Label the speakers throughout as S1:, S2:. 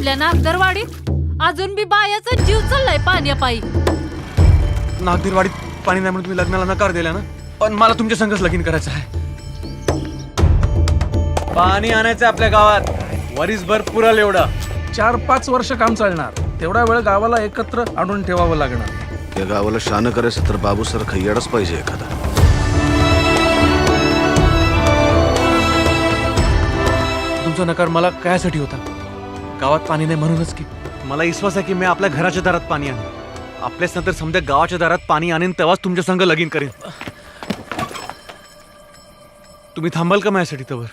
S1: आपल्या नागदरवाडीत? अजून बी बायाचा जीव चाललाय पाण्यापायी.
S2: नागदीरवाडीत पाणी नाही म्हणून तुम्ही लग्नाला नकार दिला ना? पण मला तुमच्या संगच लगीन करायचं आहे. पाणी आणायचं आपल्या गावात. वरीसभर पुरल एवढं.
S3: चार पाच वर्ष काम चालणार. तेवढा वेळ गावाला एकत्र आणून ठेवावं लागणार.
S4: या गावाला शान करायचं तर बाबू सर खैयाडच पाहिजे एखादा.
S2: तुमचा नकार मला कायसाठी होता? गावात पाणी नाही म्हणूनच की. मला विश्वास आहे की मी आपल्या घराच्या दारात पाणी आणेन. आपल्याच नंतर समजा गावाच्या दारात पाणी आणेन तेव्हाच तुमच्या संग लगीन करेन. तुम्ही थांबाल का माझ्यासाठी तवर?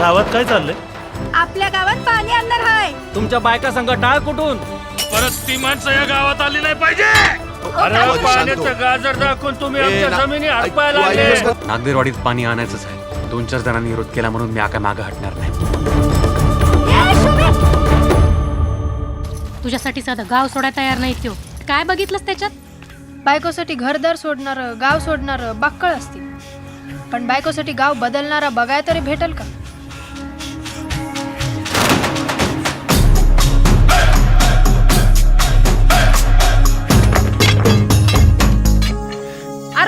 S5: गावात काय चाललंय?
S6: आपल्या गावात पाणी आणणार हाय.
S5: तुमच्या बायका संघ टाळ कुठून?
S7: परत ती माणसं या गावात आली नाही पाहिजे! अरे पाण्याचं गाजर दाखवून तुम्ही आमच्या जमिनी हडपाय लागले.
S2: नागदेरवाडीत पाणी आणायचंच आहे. दोन चार जणांनी विरोध केला म्हणून मी आका मागं हटणार नाही.
S1: तुझ्यासाठी साधं गाव सोडायला तयार नाही त्यो. काय बघितलंस त्याच्यात?
S6: बायकोसाठी घरदार सोडणार गाव सोडणार बाक्कळ असतील. पण बायकोसाठी गाव बदलणारा बघाय तरी भेटल का?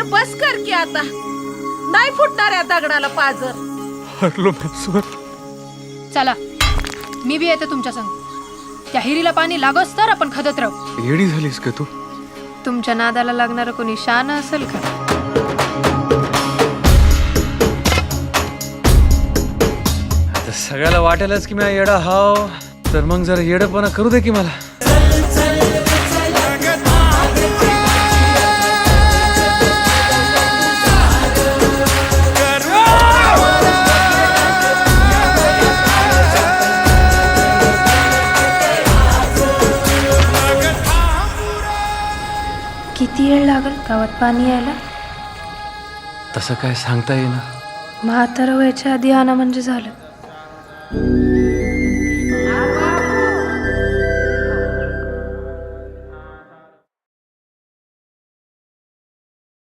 S8: अरे बस कर की आता. नाही फुटणार या दगडाला पाजर.
S2: हरलो मेसवर
S6: चला मी बी येते तुमच्या संग. त्या हिरीला पाणी लागोच तर आपण खदत राहू.
S2: येडी झालीस का तू?
S6: तुमच्या नादाला लागणार कोणी शान असेल का?
S2: आता सगळ्याला वाटेलच की मी येडा हाव. तर मग जरा येडपणा करू दे की मला.
S6: किती वेळ लागल गावात पाणी यायला?
S2: तसं काय सांगता येईना.
S6: म्हातारा व्हायच्या आधी आणा म्हणजे झालं.